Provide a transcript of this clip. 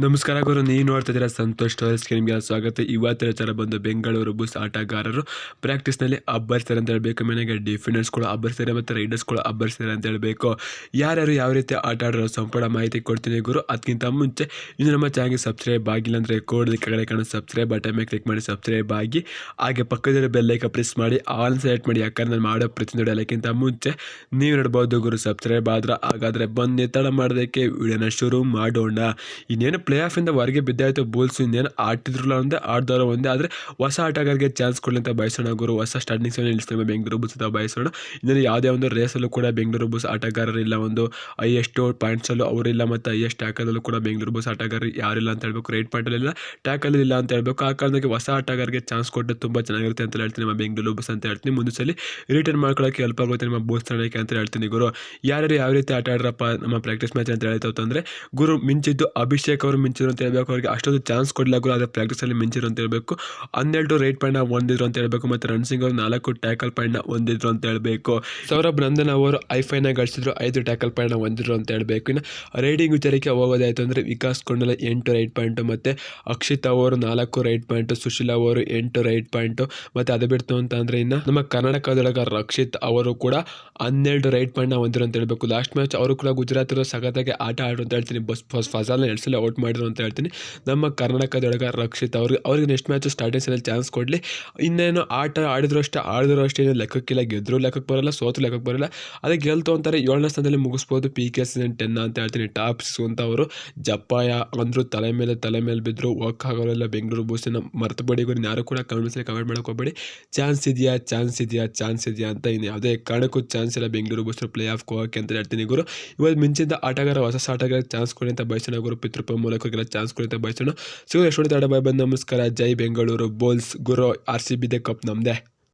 ನಮಸ್ಕಾರ ಗುರು ನೀವು ನೋಡ್ತಾ ಇದ್ದೀರಾ ಸಂತೋಷ್ ಟೋರಿಸ್ಗೆ ನಿಮಗೆ ಸ್ವಾಗತ. ಇವತ್ತಿನ ಥರ ಬಂದು ಬೆಂಗಳೂರು ಬುಸ್ ಆಟಗಾರರು ಪ್ರಾಕ್ಟೀಸ್ನಲ್ಲಿ ಅಬ್ಬರಿಸ್ತಾರೆ ಅಂತ ಹೇಳಬೇಕು. ಮನೆಗೆ ಡಿಫೆಂಡರ್ಸ್ಗಳು ಅಬ್ಬರಿಸ್ತಾರೆ ಮತ್ತು ರೈಡರ್ಸ್ಗಳು ಅಬ್ಬರಿಸ್ತಾರೆ ಅಂತ ಹೇಳಬೇಕು. ಯಾರ್ಯಾರು ಯಾವ ರೀತಿ ಆಟ ಆಡೋರು ಸಂಪೂರ್ಣ ಮಾಹಿತಿ ಕೊಡ್ತೀನಿ ಗುರು. ಅದಕ್ಕಿಂತ ಮುಂಚೆ ಇನ್ನು ನಮ್ಮ ಚಾನಲ್ಗೆ ಸಬ್ಸ್ಕ್ರೈಬ್ ಆಗಿಲ್ಲ ಅಂದರೆ ಕೋಡ್ ಕೆಳಗಡೆ ಕಾಣೋ ಸಬ್ಸ್ಕ್ರೈಬ್ ಬಟನ್ ಮೇಲೆ ಕ್ಲಿಕ್ ಮಾಡಿ ಸಬ್ಸ್ಕ್ರೈಬ್ ಆಗಿ. ಹಾಗೆ ಪಕ್ಕದಲ್ಲಿ ಬೆಲ್ಲೈಕ ಪ್ರೆಸ್ ಮಾಡಿ ಆಲ್ ಸೆಲೆಕ್ಟ್ ಮಾಡಿ, ಯಾಕಂದ್ರೆ ನಾನು ಮಾಡೋ ಪ್ರತಿಯೊಂದು ಅದಕ್ಕಿಂತ ಮುಂಚೆ ನೀವು ನೋಡ್ಬೋದು ಗುರು ಸಬ್ಸ್ಕ್ರೈಬ್ ಆದ್ರೆ ಹಾಗಾದರೆ ಬಂದು ತಡ ಮಾಡೋದಕ್ಕೆ ವಿಡಿಯೋನ ಶುರು ಮಾಡೋಣ. ಇನ್ನೇನು ಪ್ಲೇ ಆಫ್ ಇಂದ ಹೊರಗೆ ಬಿದ್ದಾಯಿತು ಬೂಲ್ಸ್ ಇನ್ನೇನು ಆಡ್ತಿದ್ರಲ್ಲ ಒಂದೇ ಆಡ್ದವ್ರು ಒಂದೇ. ಆದರೆ ಹೊಸ ಆಟಗಾರರಿಗೆ ಚಾನ್ಸ್ ಕೊಡಲಿ ಅಂತ ಬಯಸೋಣ ಗುರು. ಹೊಸ ಸ್ಟಾರ್ಟಿಂಗ್ ಸೆವೆನ್ ಇಳಿಸ್ತೇವೆ ಬೆಂಗಳೂರು ಬುಸ್ ಅಂತ ಬಯಸೋಣ. ಇನ್ನೊಂದು ಯಾವುದೇ ಒಂದು ರೇಸಲ್ಲೂ ಕೂಡ ಬೆಂಗಳೂರು ಬುಸ್ ಆಟಗಾರರಿಲ್ಲ ಒಂದು ಹೈಯೆಸ್ಟು ಪಾಯಿಂಟ್ಸಲ್ಲೂ ಅವರಿಲ್ಲ ಮತ್ತು ಹೈಯೆಸ್ಟ್ ಟ್ಯಾಕಲ್ಲೂ ಕೂಡ ಬೆಂಗಳೂರು ಬುಸ್ ಆಟಗಾರರು ಯಾರಿಲ್ಲ ಅಂತ ಹೇಳ್ಬೇಕು. ರೈಟ್ ಪಾಯಿಂಟಲ್ಲಿಲ್ಲ ಟ್ಯಾಕಲ್ ಇಲ್ಲ. ಅಂತ ಹೇಳ್ಬೇಕು. ಆ ಕಾರಣಕ್ಕೆ ಹೊಸ ಆಟಗಾರರಿಗೆ ಚಾನ್ಸ್ ಕೊಟ್ಟು ತುಂಬ ಚೆನ್ನಾಗಿರುತ್ತೆ ಅಂತ ಹೇಳ್ತೀನಿ ನಮ್ಮ ಬೆಂಗಳೂರು ಬಸ್ ಅಂತ ಹೇಳ್ತೀನಿ. ಮುಂದೆ ಸಲ ರಿಟರ್ನ್ ಮಾಡ್ಕೊಳ್ಳೋಕೆ ಹೆಲ್ಪ್ ಆಗುತ್ತೆ ನಮ್ಮ ಬುಲ್ಸ್ ತಗೊಳ್ಳೋಕೆ ಅಂತ ಹೇಳ್ತೀನಿ ಗುರು. ಯಾರ್ಯಾರು ಯಾವ ರೀತಿ ಆಟ ಆಡ್ರಪ್ಪ ನಮ್ಮ ಪ್ರಾಕ್ಟೀಸ್ ಮ್ಯಾಚ್ ಅಂತ ಹೇಳ್ತಾವಂದ್ರೆ ಗುರು ಮಿಂಚಿದ್ದು ಅಭಿಷೇಕ್ ಮಿಂಚಿದ್ರು ಅಂತ ಹೇಳಬೇಕು. ಅವರಿಗೆ ಅಷ್ಟೊಂದು ಚಾನ್ಸ್ ಕೊಡಲಿಲ್ಲ ಆದರೆ ಪ್ರಾಕ್ಟೀಸಲ್ಲಿ ಮಿಂಚಿರು ಅಂತ ಹೇಳಬೇಕು. ಹನ್ನೆರಡು ರೈಟ್ ಪಾಯಿಂಟ್ನ ಹೊಂದಿದ್ರು ಅಂತ ಹೇಳಬೇಕು. ಮತ್ತು ರನ್ಸಿಂಗ್ ಅವರು ನಾಲ್ಕು ಟ್ಯಾಕಲ್ ಪಾಯಿಂಟ್ನ ಹೊಂದಿದ್ರು ಅಂತ ಹೇಳಬೇಕು. ಸೌರಭ್ ನಂದನ್ ಅವರು ಐಫೈನ ಗಳಿಸಿದ್ರು, ಐದು ಟ್ಯಾಕಲ್ ಪಾಯಿಂಟ್ನ ಹೊಂದಿದ್ರು ಅಂತ ಹೇಳಬೇಕು. ಇನ್ನು ರೈಡಿಂಗ್ ವಿಚಾರಕ್ಕೆ ಹೋಗೋದಾಯ್ತು ಅಂದರೆ ವಿಕಾಸ್ ಕೊಂಡಲ ಎಂಟು ರೈಟ್ ಪಾಯಿಂಟು ಮತ್ತು ಅಕ್ಷಿತ್ ಅವರು ನಾಲ್ಕು ರೈಟ್ ಪಾಯಿಂಟು ಸುಶೀಲ್ ಅವರು ಎಂಟು ರೈಟ್ ಪಾಯಿಂಟು ಮತ್ತು ಅದು ಬಿಡ್ತು ಅಂತ ಅಂದರೆ ಇನ್ನು ನಮ್ಮ ಕರ್ನಾಟಕದೊಳಗೆ ರಕ್ಷಿತ್ ಅವರು ಕೂಡ ಹನ್ನೆರಡು ರೈಟ್ ಪಾಯಿಂಟ್ನ ಹೊಂದಿರು ಅಂತ ಹೇಳಬೇಕು. ಲಾಸ್ಟ್ ಮ್ಯಾಚ್ ಅವರು ಕೂಡ ಗುಜರಾತ್ ಸಖತ್ತಾಗಿ ಆಟ ಆಡ್ರು ಅಂತ ಹೇಳ್ತೀನಿ. ಬಸ್ ಫಸ್ಟ್ ಫಸಲ್ನ ಎರಡು ಔಟ್ ಮಾಡಿದ್ರು ಅಂತ ಹೇಳ್ತೀನಿ. ನಮ್ಮ ಕರ್ನಾಟಕದೊಳಗೆ ರಕ್ಷಿತ್ ಅವ್ರಿಗೆ ಅವ್ರಿಗೆ ನೆಕ್ಸ್ಟ್ ಮ್ಯಾಚ್ ಸ್ಟಾರ್ಟಿಂಗ್ ಸಲ ಚಾನ್ಸ್ ಕೊಡಲಿ. ಇನ್ನೇನು ಆಟ ಆಡಿದ್ರು ಅಷ್ಟೇ ಆಡಿದ್ರು ಅಷ್ಟೇ ಏನು ಲೆಕ್ಕಕ್ಕಿಲ್ಲ, ಗೆದ್ರು ಲೆಕ್ಕಕ್ಕೆ ಬರಲ್ಲ, ಸೋತು ಲೆಕ್ಕಕ್ಕೆ ಬರಲ್ಲ. ಅದಕ್ಕೆ ಗೆಲ್ತು ಅಂತಾರೆ, ಏಳನೇ ಸ್ಥಾನದಲ್ಲಿ ಮುಗಿಸ್ಬೋದು ಪಿ ಕೆ ಸೀಸನ್ ಟೆನ್ ಅಂತ ಹೇಳ್ತೀನಿ. ಟಾಪ್ ಅಂತ ಅವರು ಜಪ್ಪಾಯ ಅಂದರು, ತಲೆ ಮೇಲೆ ತಲೆ ಮೇಲೆ ಬಿದ್ದರು ವರ್ಕ್ ಆಗೋಲ್ಲ ಬೆಂಗಳೂರು ಬೂಸಿನ ಮರ್ತು ಬಡಿ ಯಾರು ಕೂಡ ಕಮೆಂಟ್ಸಲ್ಲಿ ಕಮೆಂಟ್ ಮಾಡೋಕೆ ಹೋಗಬೇಡಿ. ಚಾನ್ಸ್ ಇದೆಯಾ ಚಾನ್ಸ್ ಇದೆಯಾ ಚಾನ್ಸ್ ಇದೆಯಾ ಅಂತ ಇನ್ನು ಯಾವುದೇ ಕಾರಣಕ್ಕೂ ಚಾನ್ಸ್ ಇಲ್ಲ ಬೆಂಗಳೂರು ಬೂಸ್ರು ಪ್ಲೇ ಆಫ್ ಹೋಗೋಕ್ಕೆ ಅಂತ ಹೇಳ್ತೀನಿ ಗುರು. ಇವತ್ತು ಮಿಂಚಿದ ಆಟಗಾರ, ಹೊಸ ಆಟಗಾರ ಚಾನ್ಸ್ ಕೊಡಿ ಅಂತ ಬಯಸೋಣ ಗುರು. ಪಿತೃಪ ಮೂಲಕರಿಗೆಲ್ಲ ಚಾನ್ಸ್ ಕೊಡುತ್ತೆ ಬಯಸೋಣ ಸೊ ಎಷ್ಟು ತಡ ಬಾಯ್ ಬಂದು ನಮಸ್ಕಾರ ಜೈ ಬೆಂಗಳೂರು, ಬೋಲ್ಸ್, ಗುರು R C B the cup ನಮ್ಮದೇ